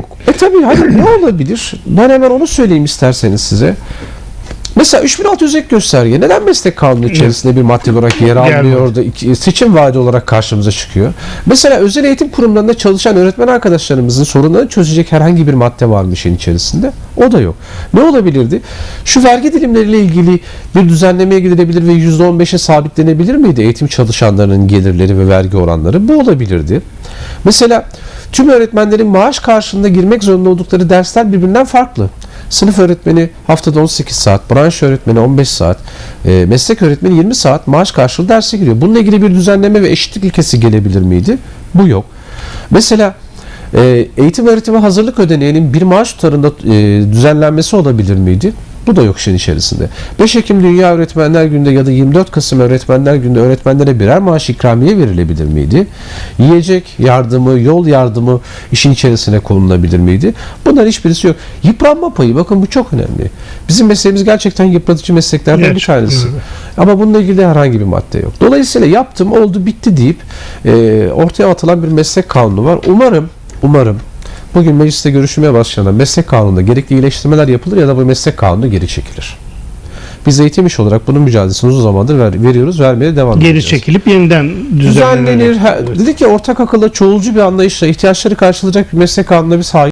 yok. E tabii hani ne olabilir? Ben hemen onu söyleyeyim isterseniz size. Mesela 3600 ek gösterge neden meslek kanunu içerisinde bir madde olarak yer almıyor da iki- seçim vaadi olarak karşımıza çıkıyor? Mesela özel eğitim kurumlarında çalışan öğretmen arkadaşlarımızın sorunlarını çözecek herhangi bir madde var mı işin içerisinde? O da yok. Ne olabilirdi? Şu vergi dilimleriyle ilgili bir düzenlemeye gidilebilir ve %15'e sabitlenebilir miydi eğitim çalışanlarının gelirleri ve vergi oranları? Bu olabilirdi. Mesela tüm öğretmenlerin maaş karşılığında girmek zorunda oldukları dersler birbirinden farklı. Sınıf öğretmeni haftada 18 saat, branş öğretmeni 15 saat, e, meslek öğretmeni 20 saat maaş karşılığı derse giriyor. Bununla ilgili bir düzenleme ve eşitlik ilkesi gelebilir miydi? Bu yok. Mesela e, eğitim öğretime hazırlık ödeneğinin bir maaş tutarında e, düzenlenmesi olabilir miydi? Bu da yok işin içerisinde. 5 Ekim Dünya Öğretmenler Günü'nde ya da 24 Kasım Öğretmenler Günü'nde öğretmenlere birer maaş ikramiye verilebilir miydi? Yiyecek yardımı, yol yardımı işin içerisine konulabilir miydi? Bunların hiçbirisi yok. Yıpranma payı bakın bu çok önemli. Bizim mesleğimiz gerçekten yıpratıcı mesleklerden bir Gerçekten tanesi. Ama bununla ilgili herhangi bir madde yok. Dolayısıyla yaptım oldu bitti deyip e, ortaya atılan bir meslek kanunu var. Umarım umarım bugün mecliste görüşmeye başlanan meslek kanununda gerekli iyileştirmeler yapılır ya da bu meslek kanunu geri çekilir. Biz eğitim iş olarak bunun mücadelesini uzun zamandır ver- veriyoruz, vermeye devam Geri edeceğiz. çekilip yeniden Düzenlenir. düzenlenir. Ha- Dedik ya ortak akılla çoğulcu bir anlayışla ihtiyaçları karşılayacak bir meslek kanununa biz hayır